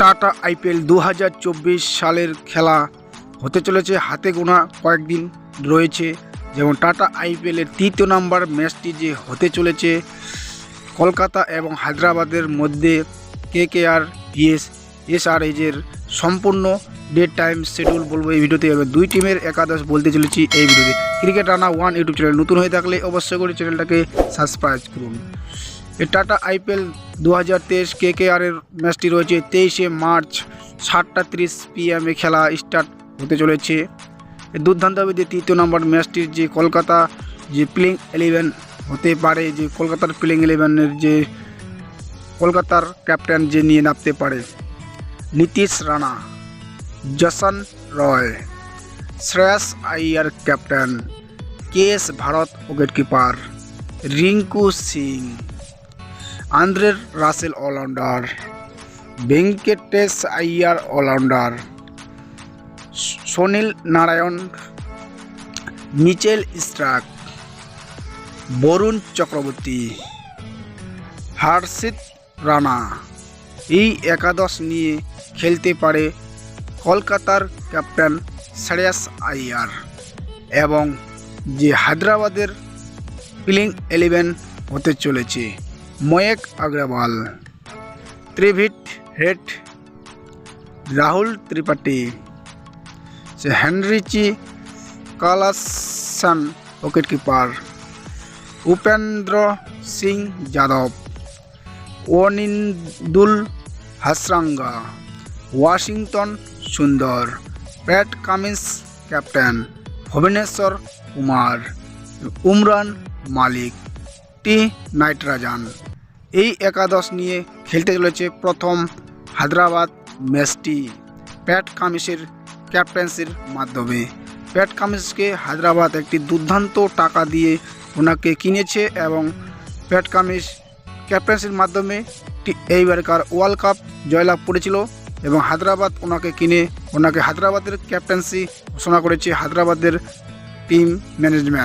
Tata IPL দু হাজার চব্বিশ সালের খেলা হতে চলেছে হাতে গোনা কয়েকদিন রয়েছে। যেমন টাটা আইপিএলের তৃতীয় নাম্বার ম্যাচটি যে হতে চলেছে কলকাতা এবং হায়দ্রাবাদের মধ্যে কে কে আর ভিএস এসআরএজের সম্পূর্ণ ডেট টাইম শিডিউল বলব এই ভিডিওতে। এবার দুই টিমের একাদশ বলতে চলেছি এই ভিডিওতে। Cricket Rana one YouTube channel নতুন হয়ে থাকলে অবশ্যই করে চ্যানেলটাকে সাবস্ক্রাইব করুন। টাটা আইপিএল দু হাজার তেইশ কে কে আরের ম্যাচটি রয়েছে তেইশে মার্চ সাতটা তিরিশ পিএমে খেলা স্টার্ট হতে চলেছে। এই দুর্দান্তভাবে তৃতীয় নম্বর ম্যাচটির যে কলকাতা, যে প্লেইং ইলেভেন হতে পারে, যে কলকাতার প্লেইং ইলেভেনের যে কলকাতার ক্যাপ্টেন যে নিয়ে নামতে পারে, Nitish Rana Jason Roy, Shreyas Iyer captain K S Bharat wicketkeeper Rinku Singh. Andre Russell allrounder, Venkatesh Iyer allrounder, Sunil Narine, Mitchell Starc Varun Chakravarthy, Harshit Rana. এই একাদশ নিয়ে খেলতে পারে কলকাতার ক্যাপ্টেন শ্রেয়াস আইয়ার এবং যে হায়দ্রাবাদের প্লেইং ইলেভেন হতে চলেছে। मयक अग्रवाल त्रिभिट हेट राहुल त्रिपाठी, से Heinrich Klaasen wicket Upendra Singh Yadav Wanindu Hasaranga, Washington Sundar, Pat Cummins captain, Bhuvneshwar Kumar, Umran Malik, T Natarajan. এই একাদশ নিয়ে খেলতে চলেছে প্রথম হায়দ্রাবাদ ম্যাচটি। প্যাট কামিসের ক্যাপ্টেন্সির মাধ্যমে। প্যাট কামিন্সকে হায়দ্রাবাদ একটি দুর্দান্ত টাকা দিয়ে ওনাকে কিনেছে এবং প্যাট কামিন্স ক্যাপ্টেন্সির মাধ্যমে এইবারকার ওয়ার্ল্ড কাপ জয়লাভ করেছিল এবং হায়দ্রাবাদ ওনাকে কিনে ওনাকে হায়দ্রাবাদের ক্যাপ্টেন্সি ঘোষণা করেছে হায়দ্রাবাদের টিম ম্যানেজমেন্ট।